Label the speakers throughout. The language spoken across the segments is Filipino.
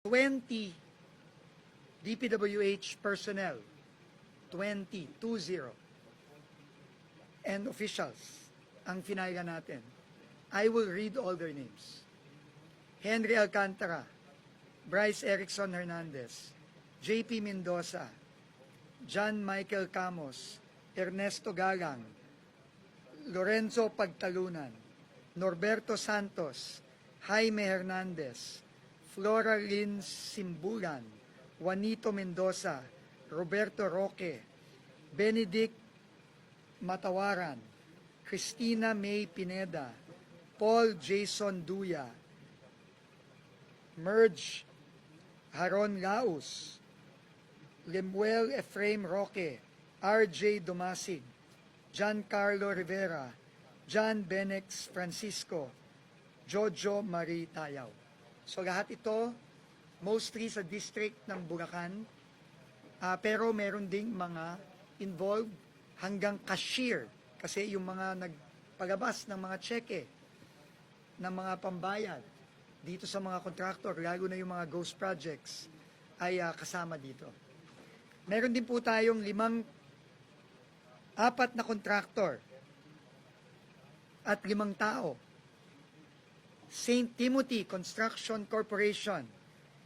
Speaker 1: 20 DPWH personnel, 20, 20, and officials ang finala natin. I will read all their names. Henry Alcantara, Bryce Erickson Hernandez, JP Mendoza, John Michael Camos, Ernesto Galang, Lorenzo Pagtalunan, Norberto Santos, Jaime Hernandez, Flora Lynn Simbulan, Juanito Mendoza, Roberto Roque, Benedict Matawaran, Christina May Pineda, Paul Jason Duya, Merge Haron Laus, Lemuel Efraim Roque, RJ Domasig, Giancarlo Rivera, John Benex Francisco, Jojo Marie Tayaw. So lahat ito, mostly sa district ng Bulacan, Ah, pero meron ding mga involved hanggang cashier kasi yung mga nagpalabas ng mga cheque ng mga pambayad dito sa mga contractor, lalo na yung mga ghost projects, ay ah, kasama dito. Meron din po tayong limang, apat na contractor at limang tao. St. Timothy Construction Corporation,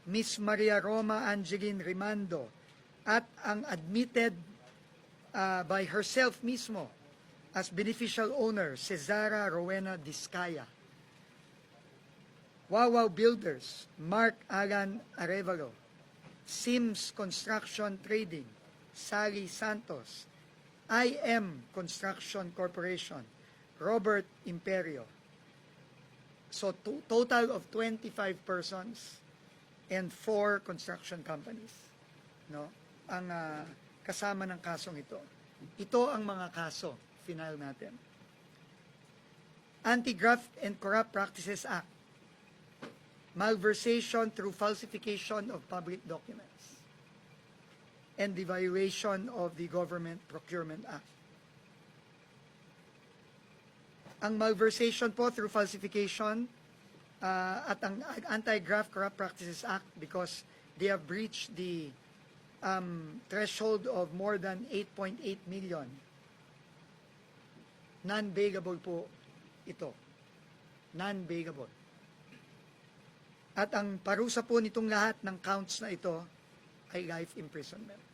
Speaker 1: Miss Maria Roma Angeline Rimando, at ang admitted ah, by herself mismo as beneficial owner, Cesara Rowena Discaya. Wawaw Builders, Mark Alan Arevalo, Sims Construction Trading, Sally Santos, IM Construction Corporation, Robert Imperio. So to- total of 25 persons and four construction companies. No? Ang ah, kasama ng kasong ito. Ito ang mga kaso final natin. Anti-Graft and Corrupt Practices Act. Malversation through falsification of public documents. And the violation of the Government Procurement Act. Ang malversation po through falsification uh, at ang Anti-Graft Corrupt Practices Act because they have breached the um, threshold of more than 8.8 million. Non-bailable po ito. Non-bailable. At ang parusa po nitong lahat ng counts na ito ay life imprisonment.